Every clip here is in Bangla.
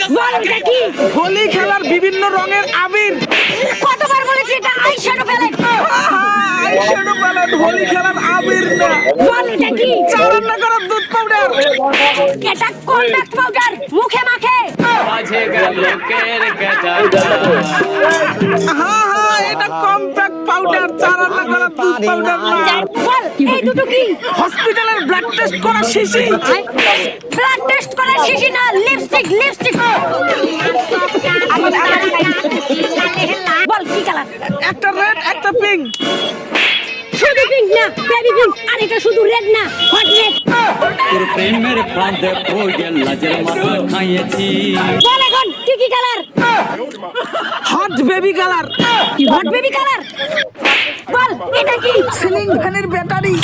কি হোলি খেলার বিভিন্ন রঙের আবির। কতবার বলেছি এটা eyeshadow palette? Eyeshadow palette Holi খেলার আবির না। বল এটা কি চা করার দুধ পাউডার এটা কন্টাক্ট পাউডার মুখে মাখে। মাঝে গেল লোকের গেজা হ্যাঁ হ্যাঁ এটা কম্প্যাক্ট পাউডার চা দুধ পাউডার না এই দুটো কি? হসপিটালের ব্লাড টেস্ট করা শিশি। ব্লাড টেস্ট করার শিশি না লিপস্টিক লিপস্টিক বল কি কালার একটা রেড একটা পিঙ্ক শুধু পিঙ্ক না বেবি পিঙ্ক আর এটা শুধু রেড না হট রেড তোর প্রেমের ফাঁদে পড়ে লাজের মাথা খাইয়েছি। বল এখন। কি কি colour hot baby colour hot baby colour বল এটা কি? সিলিং ফ্যানের ব্যাটারি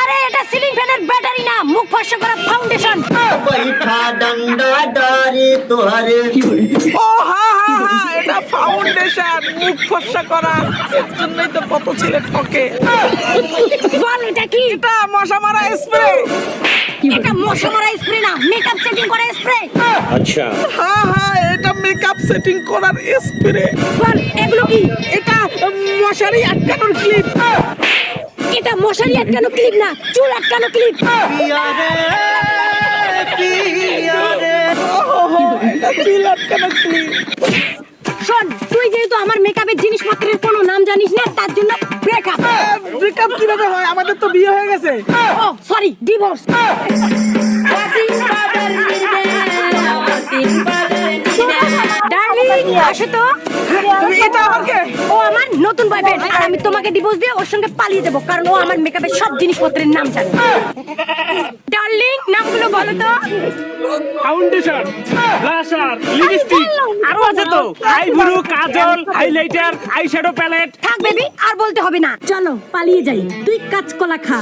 আরে এটা সিলিং ফ্যানের ব্যাটারি না। মুখ ফর্সা করা ফাউন্ডেশন পরীক্ষা দণ্ড ডরে তোরে ও হা হা এটা ফাউন্ডেশন মুখ ফর্সা করা জন্যই তো কত ছেলে ঠকে। বল এটা কি? এটা মশা মারা স্প্রে এটা মশা মারা স্প্রে না মেকআপ সেটিং করা স্প্রে হ্যাঁ হ্যাঁ এটা মেকআপ সেটিং করার স্প্রে বল এগুলো কি? এটা মশারি আটকানোর ক্লিপ এটা মশারি আটকানো ক্লিপ না চুল আটকানো ক্লিপ এটা চুল আটকানো ক্লিপ শোন তুই যেহেতু আমার মেকআপের জিনিসপত্রের কোনো নাম জানিস না তার জন্য ব্রেকআপ ব্রেকআপ কীভাবে হয়? আমাদের তো বিয়ে হয়ে গেছে। ও সরি ডিভোর্স আসো তো। তুমি এটা আবার ও আমার নতুন বয়ফ্রেন্ড আর আমি তোমাকে ডিভোর্স দিয়ে ওর সঙ্গে পালিয়ে দেবো কারণ ও আমার মেকআপের সব জিনিসপত্রের নাম জানে। ডার্লিং নামগুলো বলো তো। ফাউন্ডেশন ব্লাশার লিপস্টিক আরও আছে তো। Eyebrow kajal highlighter eyeshadow palette থাক বেবি আর বলতে হবে না। চলো পালিয়ে যাই। তুই কাঁচকলা খা।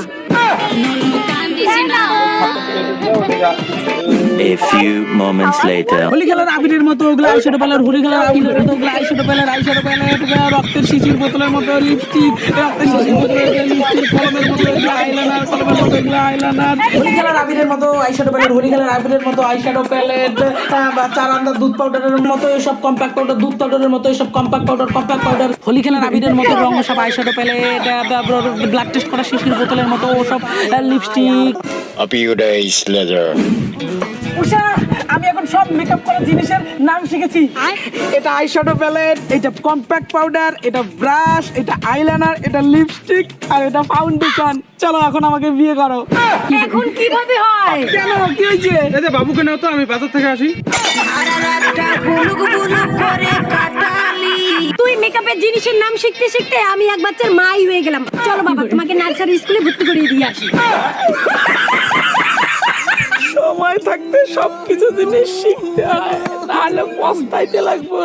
A few moments later. Holi খেলার আবিরের মতো, ওগুলো আইশ্যাডো প্যালেট হোলি খেলার আবিরের মতো, ওগুলো আইশ্যাডো প্যালেট আইশ্যাডো প্যালেট রক্তের শিশির বোতলের মতো লিপস্টিক রক্তের শিশির বোতলের লিপস্টিক কলমের মতো আইলাইনার কলমের মতো, এগুলো আইলাইনার হোলি খেলার আবিরের মতো আইশ্যাডো প্যালেট হোলি খেলার আবিরের মতো আইশ্যাডো প্যালেট চার আন্দার দুধ পাউডারের মতো, এসব কম্প্যাক্ট পাউডার দুধ পাউডারের মতো, এসব compact powder compact powder Holi খেলার আবিরের মতো, রঙ সব আইশ্যাডো প্যালেট ব্লাড টেস্ট করা শিশির বোতলের মতো, ওসব lipstick A few days later. Usha আমি এখন সব মেকআপ করা জিনিসের নাম শিখেছি। এটা আইশ্যাডো প্যালেট এটা কম্প্যাক্ট পাউডার এটা ব্রাশ এটা আইলাইনার এটা লিপস্টিক আর এটা ফাউন্ডেশন চলো এখন আমাকে বিয়ে করো। এখন কীভাবে হয়? কেন? কি হয়েছে? এই যে বাবুকে নাও তো আমি বাজার থেকে আসি। তুই মেকআপের জিনিসের নাম শিখতে শিখতে আমি এক বাচ্চার মাই হয়ে গেলাম। চলো বাবা তোমাকে নার্সারি স্কুলে ভর্তি করিয়ে দিয়ে আসি। সময় থাকতে সবকিছু জিনিস শিখতে হয় তাহলে পস্তাইতে লাগবো।